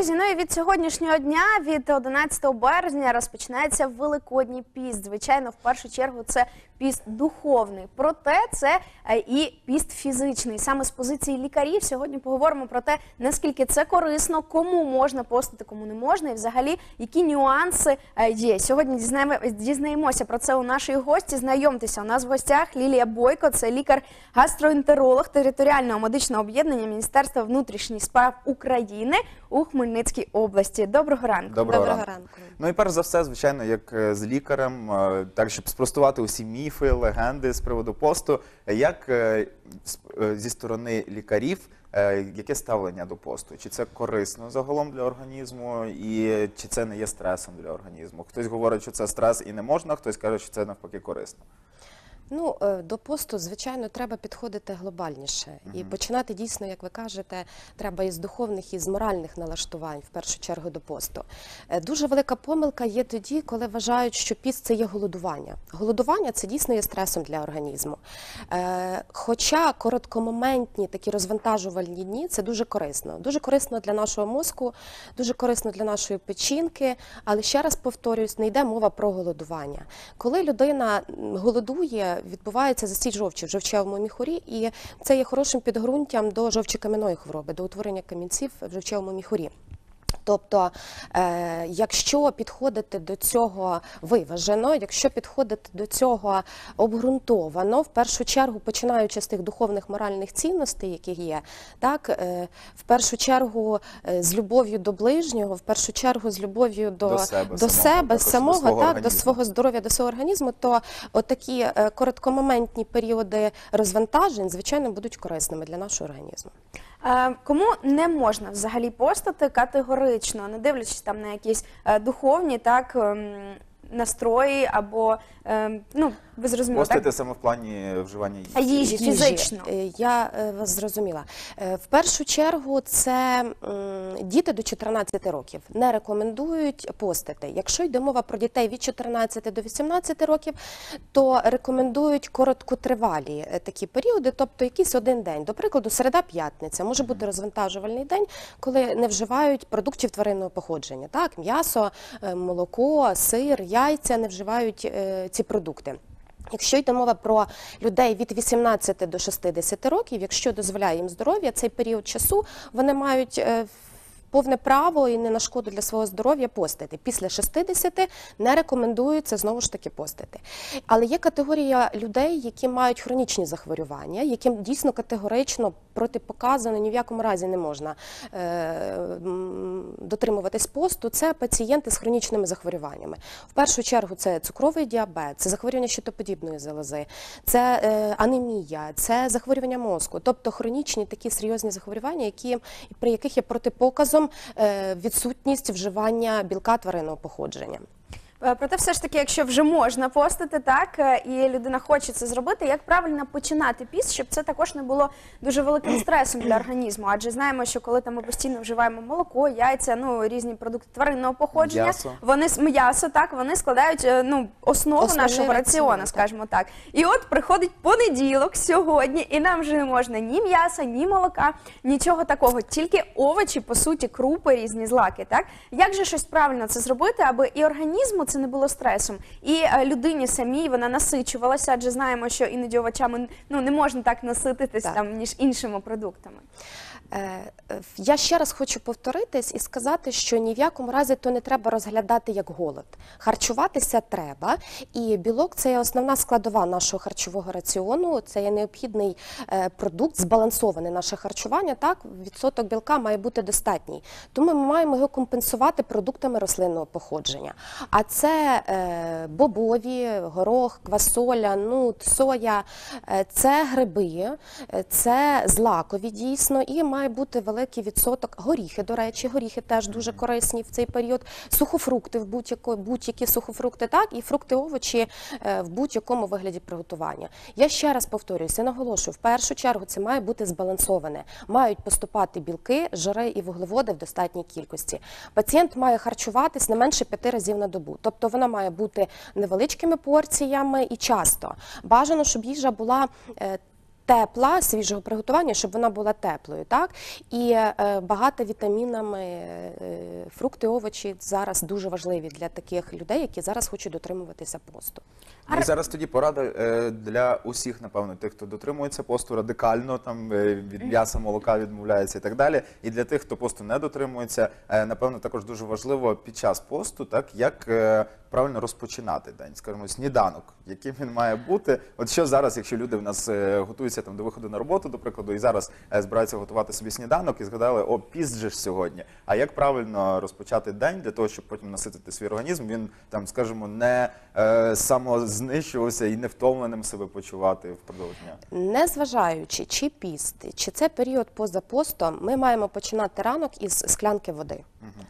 Друзі, ну і від сьогоднішнього дня, від 11 березня, розпочинається Великодній піст. Звичайно, в першу чергу це піст духовний. Проте це е, і піст фізичний. Саме з позиції лікарів сьогодні поговоримо про те, наскільки це корисно, кому можна постити, кому не можна, і взагалі які нюанси е, є. Сьогодні дізнаємо- дізнаємося про це у нашої гості. Знайомтеся, у нас в гостях Лілія Бойко, це лікар-гастроентеролог територіального медичного об'єднання Міністерства внутрішніх справ України у Хмельницькій області. Доброго ранку. Доброго, Доброго ранку. ранку. Ну і перш за все, звичайно, як е, з лікарем, так щоб спростувати усі міфи, легенди з приводу посту, як е, е, зі сторони лікарів, е, яке ставлення до посту? Чи це корисно загалом для організму, і чи це не є стресом для організму? Хтось говорить, що це стрес і не можна, хтось каже, що це навпаки корисно. Ну, е, до посту, звичайно, треба підходити глобальніше і починати дійсно, як ви кажете, треба із духовних і з моральних налаштувань, в першу чергу до посту. Е, Дуже велика помилка є тоді, коли вважають, що піст це є голодування. Голодування це дійсно є стресом для організму. Е, Хоча короткомоментні такі розвантажувальні дні це дуже корисно. Дуже корисно для нашого мозку, дуже корисно для нашої печінки. Але ще раз повторюсь, не йде мова про голодування. Коли людина голодує, відбувається засій жовчі в жовчевому міхурі, і це є хорошим підґрунтям до жовчокам'яної хвороби, до утворення камінців в жовчевому міхурі. Тобто, е, якщо підходити до цього виважено, якщо підходити до цього обґрунтовано, в першу чергу починаючи з тих духовних моральних цінностей, які є, так е, в першу чергу е, з любов'ю до ближнього, в першу чергу з любов'ю до, До себе до самого, себе, також до самого, свого так, до свого здоров'я, до свого організму, то отакі е, короткомоментні періоди розвантажень, звичайно, будуть корисними для нашого організму. Е, Кому не можна взагалі постати категорично, не дивлячись там на якісь е, духовні так ем, настрої або ем, ну ви зрозуміли, Постити так? саме в плані вживання їжі. Їжі фізично. Е, Я е, вас зрозуміла. Е, В першу чергу це діти до 14 років не рекомендують постити. Якщо йде мова про дітей від 14 до 18 років, то рекомендують короткотривалі такі періоди, тобто якийсь один день. До прикладу, середа-п'ятниця може бути розвантажувальний день, коли не вживають продуктів тваринного походження. Так, м'ясо, молоко, сир, яйця не вживають ці продукти. Якщо йде мова про людей від 18 до 60 років, якщо дозволяє їм здоров'я, цей період часу вони мають е, повне право і не на шкоду для свого здоров'я постити. Після 60 не рекомендується знову ж таки постити. Але є категорія людей, які мають хронічні захворювання, яким дійсно категорично протипоказано ні в якому разі не можна е, дотримуватись посту. Це пацієнти з хронічними захворюваннями. В першу чергу це цукровий діабет, це захворювання щитоподібної залози, це е, анемія, це захворювання мозку, тобто хронічні такі серйозні захворювання, які при яких є протипоказом е, відсутність вживання білка тваринного походження. Е, Проте, все ж таки, якщо вже можна постити, так е, і людина хоче це зробити, як правильно починати піст, щоб це також не було дуже великим стресом для організму? Адже знаємо, що коли там ми постійно вживаємо молоко, яйця, ну різні продукти тваринного походження, М'ясо. вони м'ясо, так вони складають е, ну основу Основний нашого раціону, скажімо так. І от приходить понеділок сьогодні, і нам вже не можна ні м'яса, ні молока, нічого такого, тільки овочі, по суті, крупи, різні злаки. Так як же щось правильно це зробити, аби і організму це не було стресом, і е, людині самій вона насичувалася, адже знаємо, що іноді овочами ну не можна так насититись Так. там ніж іншими продуктами. Е, е, Я ще раз хочу повторитись і сказати, що ні в якому разі то не треба розглядати як голод. Харчуватися треба, і білок це основна складова нашого харчового раціону. Це є необхідний е, продукт, збалансоване наше харчування. Так, відсоток білка має бути достатній. Тому ми маємо його компенсувати продуктами рослинного походження. А це бобові, горох, квасоля, нут, соя, це гриби, це злакові дійсно, і має бути великий відсоток горіхи. До речі, горіхи теж дуже корисні в цей період. Сухофрукти в будь-які сухофрукти, так і фрукти, овочі е, в будь-якому вигляді приготування. Я ще раз повторююся, наголошую, в першу чергу це має бути збалансоване. Мають поступати білки, жири і вуглеводи в достатній кількості. Пацієнт має харчуватись не менше п'яти разів на добу, тобто вона має бути невеличкими порціями і часто. Бажано, щоб їжа була. Тепла, свіжого приготування, щоб вона була теплою. Так? І е, багата вітамінами, е, фрукти, овочі зараз дуже важливі для таких людей, які зараз хочуть дотримуватися посту. Ну, І зараз тоді порада е, для усіх, напевно, тих, хто дотримується посту радикально, там від м'яса, молока відмовляється і так далі. І для тих, хто посту не дотримується, напевно, також дуже важливо під час посту, так як правильно розпочинати день, скажімо, сніданок, яким він має бути. От що зараз, якщо люди в нас е, готуються там до виходу на роботу, до прикладу, і зараз е, збираються готувати собі сніданок і згадали, о, піст ж сьогодні. А як правильно розпочати день для того, щоб потім наситити свій організм? Він там, скажімо, не е, самознищувався і не втомленим себе почувати впродовж дня. Незважаючи, чи піст, чи це період поза постом, ми маємо починати ранок із склянки води.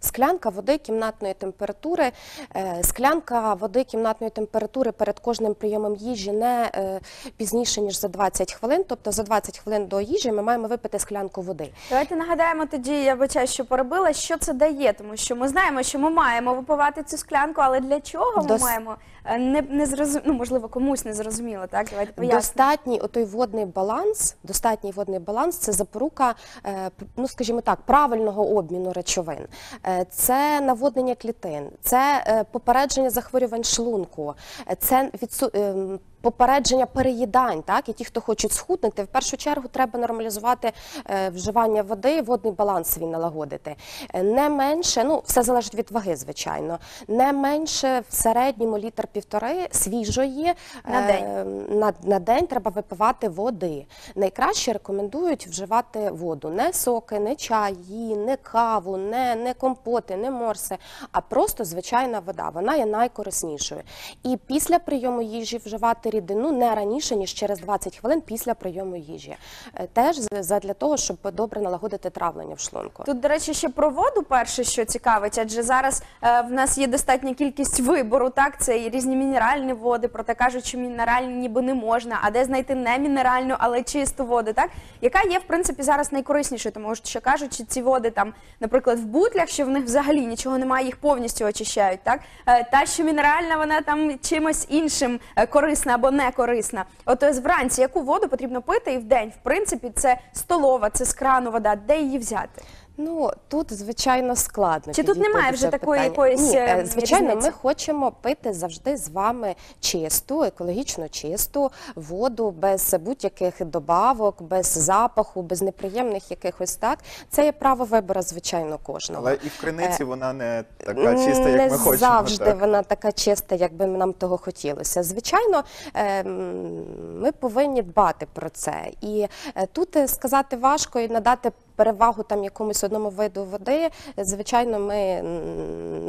Склянка води кімнатної температури, е, склянка води кімнатної температури перед кожним прийомом їжі не е, пізніше ніж за 20 хвилин. Тобто за 20 хвилин до їжі ми маємо випити склянку води. Давайте нагадаємо тоді, я бачаю, що поробила, що це дає, тому що ми знаємо, що ми маємо випивати цю склянку, але для чого ми Дос- маємо не, не зрозум... ну, можливо, комусь не зрозуміло, так? Давайте пояснимо. Достатній отой водний баланс, достатній водний баланс це запорука, е, ну скажімо так, правильного обміну речовин. Е, Це наводнення клітин, це е, попередження захворювань шлунку, е, це відсу... ем, Попередження переїдань, так і ті, хто хочуть схуднути, в першу чергу треба нормалізувати е, вживання води, водний баланс свій налагодити. Е, Не менше, ну все залежить від ваги, звичайно. Не менше в середньому літр півтори свіжої На е, день. на, на день треба випивати води. Найкраще рекомендують вживати воду. Не соки, не чаї, не каву, не, не компоти, не морси, а просто звичайна вода. Вона є найкориснішою. І після прийому їжі вживати рідину не раніше, ніж через 20 хвилин після прийому їжі. Е, Теж задля того, щоб добре налагодити травлення в шлунку. Тут, до речі, ще про воду перше, що цікавить, адже зараз е, в нас є достатня кількість вибору, так, це і різні мінеральні води, проте кажуть, що мінеральні ніби не можна, а де знайти не мінеральну, але чисту воду, так, яка є, в принципі, зараз найкориснішою, тому що кажуть, що ці води там, наприклад, в бутлях, що в них взагалі нічого немає, їх повністю очищають, так, Е, та, що мінеральна, вона там чимось іншим корисна або не корисна. От вранці яку воду потрібно пити і в день, в принципі, це столова, це з крану вода, де її взяти? Ну тут звичайно складно. Чи тут немає вже такої якоїсь, Ні, е, е, звичайно, різниці? ми хочемо пити завжди з вами чисту, екологічно чисту воду без будь-яких добавок, без запаху, без неприємних якихось так. Це є право вибору, звичайно, кожного. Але і в криниці вона не така чиста, як не ми хочемо. завжди так. вона така чиста, як би нам того хотілося. Звичайно, ем, ми повинні дбати про це. І е, тут е, сказати важко і надати. Перевагу там якомусь одному виду води, звичайно, ми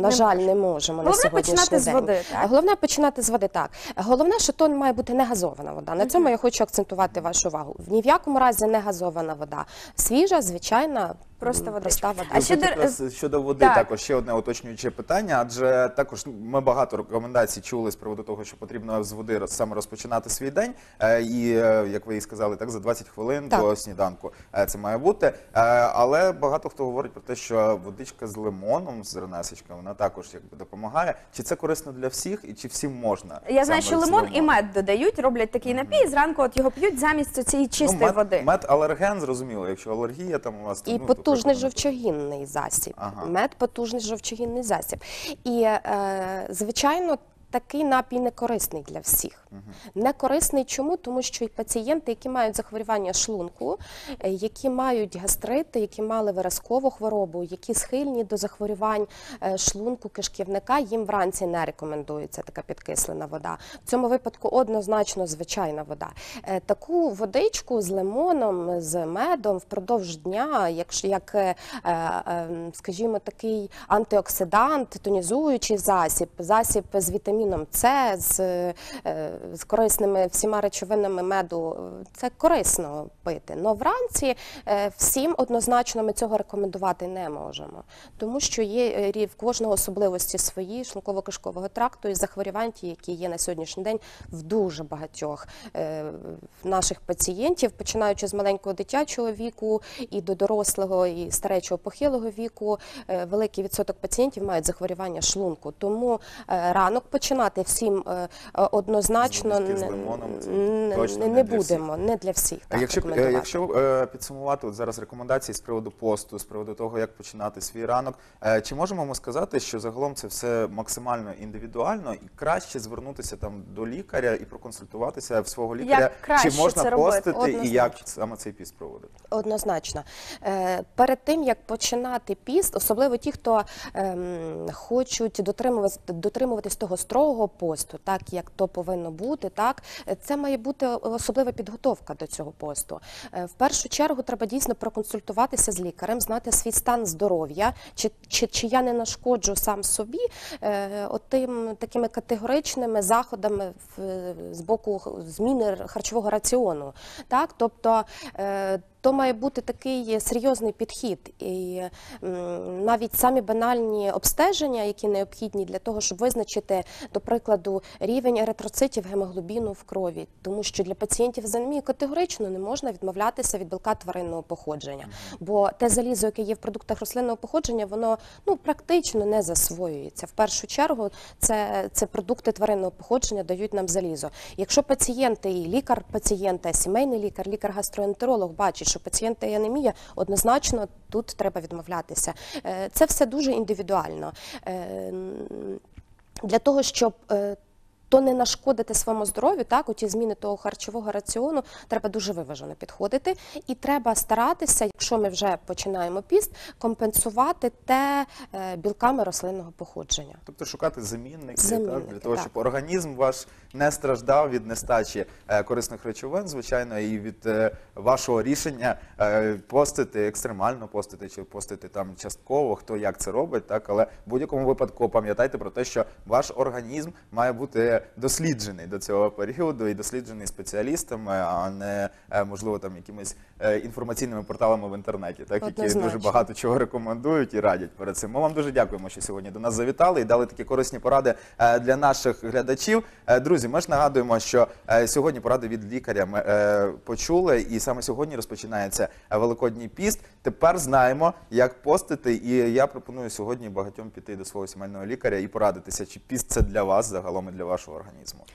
на жаль не можемо на Головне сьогоднішній починати з води, так? Головне починати з води. Так головне, що то має бути не газована вода. На цьому я хочу акцентувати вашу увагу. Ні в якому разі не газована вода. Свіжа, звичайна, Просто водичка. проста. А Тут якраз щодо води, Так. також ще одне уточнююче питання, адже також ми багато рекомендацій чули з приводу того, що потрібно з води роз- саме розпочинати свій день. Е, І е, як ви і сказали, так за 20 хвилин Так. до сніданку е, це має бути. Е, Але багато хто говорить про те, що водичка з лимоном, з ранесечка, вона також якби допомагає. Чи це корисно для всіх і чи всім можна? Я знаю, саме що з лимон і лимоном? мед додають, роблять такий напій, і зранку от його п'ють замість цієї чистої ну, мед, води. Мед алерген, зрозуміло. Якщо алергія там у вас то, І ну, то потужний жовчогінний засіб. Ага. Мед потужний жовчогінний засіб. І, е, звичайно, такий напій не корисний для всіх. Не корисний чому? Тому що і пацієнти, які мають захворювання шлунку, е, які мають гастрити, які мали виразкову хворобу, які схильні до захворювань е, шлунку, кишківника, їм вранці не рекомендується така підкислена вода. В цьому випадку однозначно звичайна вода. Е, Таку водичку з лимоном, з медом впродовж дня, як, е, е, скажімо, такий антиоксидант, тонізуючий засіб, засіб з вітаміном С, з, е, з корисними всіма речовинами меду, це корисно пити. Но вранці е, всім однозначно ми цього рекомендувати не можемо, тому що є е, в кожного особливості свої шлунково-кишкового тракту і захворювань, які є на сьогоднішній день в дуже багатьох наших пацієнтів, починаючи з маленького дитячого віку і до дорослого і старечого похилого віку, великий відсоток пацієнтів мають захворювання шлунку. Тому ранок починати починати всім е, е, однозначно З не- лимоном це не, точно не не для всіх. будемо, не для всіх. Так, якщо, е, якщо підсумувати от зараз рекомендації з приводу посту, з приводу того, як починати свій ранок, чи можемо ми сказати, що загалом це все максимально індивідуально і краще звернутися там до лікаря і проконсультуватися в свого лікаря, чи можна це постити і як саме цей піст проводити? Однозначно. Перед тим як починати піст, особливо ті, хто ем, хочуть дотримуватись, дотримуватись того строгого посту, так як то повинно бути, так це має бути особлива підготовка до цього посту. Е, в першу чергу треба дійсно проконсультуватися з лікарем, знати свій стан здоров'я, чи, чи, чи я не нашкоджу сам собі е, отим такими категоричними заходами в, з боку зміни харчового раціону. Так, тобто е, то має бути такий серйозний підхід, і навіть самі банальні обстеження, які необхідні для того, щоб визначити, до прикладу, рівень еритроцитів гемоглобіну в крові, тому що для пацієнтів з анемією категорично не можна відмовлятися від білка тваринного походження, бо те залізо, яке є в продуктах рослинного походження, воно ну практично не засвоюється. В першу чергу це, це продукти тваринного походження дають нам залізо. Якщо пацієнти і лікар пацієнта, сімейний лікар, лікар-гастроентеролог бачить, що пацієнти є анемія, однозначно тут треба відмовлятися. Е, Це все дуже індивідуально. Е, Для того, щоб е, то не нашкодити своєму здоров'ю, так, оті зміни того харчового раціону, треба дуже виважено підходити. І треба старатися, якщо ми вже починаємо піст, компенсувати те е, білками рослинного походження. Тобто шукати замінники, Замінники, так, для того, так. щоб організм ваш не страждав від нестачі е, корисних речовин, звичайно, і від е, вашого рішення постити, екстремально постити чи постити там частково, хто як це робить, так, але в будь-якому випадку пам'ятайте про те, що ваш організм має бути досліджений до цього періоду і досліджений спеціалістами, а не е, можливо там якимись е, інформаційними порталами в інтернеті, так, які дуже багато чого рекомендують і радять перед цим. Ми вам дуже дякуємо, що сьогодні до нас завітали і дали такі корисні поради е, для наших глядачів. Е, Друзі, ми ж нагадуємо, що е, сьогодні поради від лікаря ми е, почули, і саме сьогодні розпочинається Великодній піст. Тепер знаємо, як постити. І я пропоную сьогодні багатьом піти до свого сімейного лікаря і порадитися, чи піст це для вас загалом і для вашого організму.